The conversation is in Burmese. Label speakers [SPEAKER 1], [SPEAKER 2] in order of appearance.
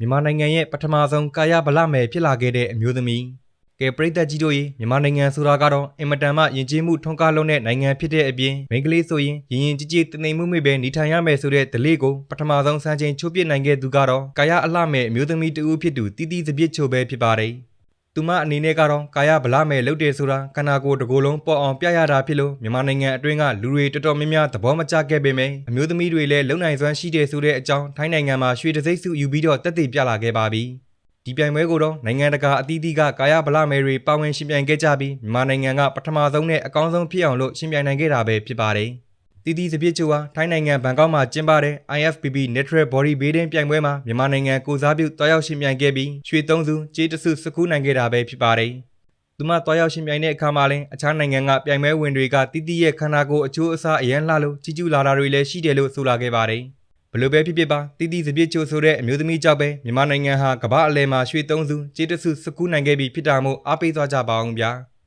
[SPEAKER 1] မြန်မာနိုင်ငံရဲ့ပထမဆုံးကာယဗလမယ်ဖြစ်လာခဲ့တဲ့အမျိုးသမီးကဲပရိသတ်ကြီးတို့ရေမြန်မာနိုင်ငံဆိုတာကတော့အင်မတန်မှယဉ်ကျေးမှုထွန်းကားလုံးတဲ့နိုင်ငံဖြစ်တဲ့အပြင်မိန်းကလေးဆိုရင်ရင်ရင်ကြည်ကြည်တသိမ်မှုမိပဲနေထိုင်ရမယ်ဆိုတဲ့ဒလေးကိုပထမဆုံးစံချိန်ချိုးပစ်နိုင်ခဲ့သူကတော့ကာယအလှမယ်အမျိုးသမီးတဦးဖြစ်သူတီတီစပြစ်ချိုပဲဖြစ်ပါတယ် သူမအနေနဲ့ကတော့ကာယဗလမယ်လုပ်တယ်ဆိုတာခန္ဓာကိုယ်တစ်ကိုယ်လုံးပေါ်အောင်ပြရတာဖြစ်လို့မြန်မာနိုင်ငံအတွင်းကလူတွေတော်တော်များများသဘောမကျခဲ့ပေမယ့်အမျိုးသမီးတွေလည်းလုံနိုင်စွမ်းရှိတယ်ဆိုတဲ့အကြောင်းထိုင်းနိုင်ငံမှာရွှေတံဆိပ်စုယူပြီးတော့တက်တည်ပြလာခဲ့ပါပြီဒီပြိုင်ပွဲကိုတော့နိုင်ငံတကာအသီးသီးကကာယဗလမယ်တွေပါဝင်ရှင်ပြိုင်ခဲ့ကြပြီးမြန်မာနိုင်ငံကပထမဆုံးနဲ့အကောင်းဆုံးဖြစ်အောင်လို့ရှင်ပြိုင်နိုင်ခဲ့တာပဲဖြစ်ပါတယ် တီတီစပြစ်ချိုဟာထိုင်းနိုင်ငံဘန်ကောက်မှာကျင်းပတဲ့ IFBB Natural Body Building ပြိုင်ပွဲမှာမြန်မာနိုင်ငံကိုစားပြုတွားရောက်ရှင်ပြိုင်ခဲ့ပြီးရွှေသုံးစုကြေးတစ်စုစကူးနိုင်ခဲ့တာပဲဖြစ်ပါတယ်။သူမတွားရောက်ရှင်ပြိုင်တဲ့အခါမှာလည်းအခြားနိုင်ငံကပြိုင်ပွဲဝင်တွေကတီတီရဲ့ခန္ဓာကိုယ်အချိုးအစားအရန်လှလို့ကြီးကျူးလာတာတွေလည်းရှိတယ်လို့ဆိုလာခဲ့ပါတယ်။ဘယ်လိုပဲဖြစ်ဖြစ်ပါတီတီစပြစ်ချိုဆိုတဲ့အမျိုးသမီးကြောင့်ပဲမြန်မာနိုင်ငံဟာကမ္ဘာအလဲမှာရွှေသုံးစုကြေးတစ်စုစကူးနိုင်ခဲ့ပြီဖြစ်တာမို့အားပေးသွားကြပါအောင်ဗျာ။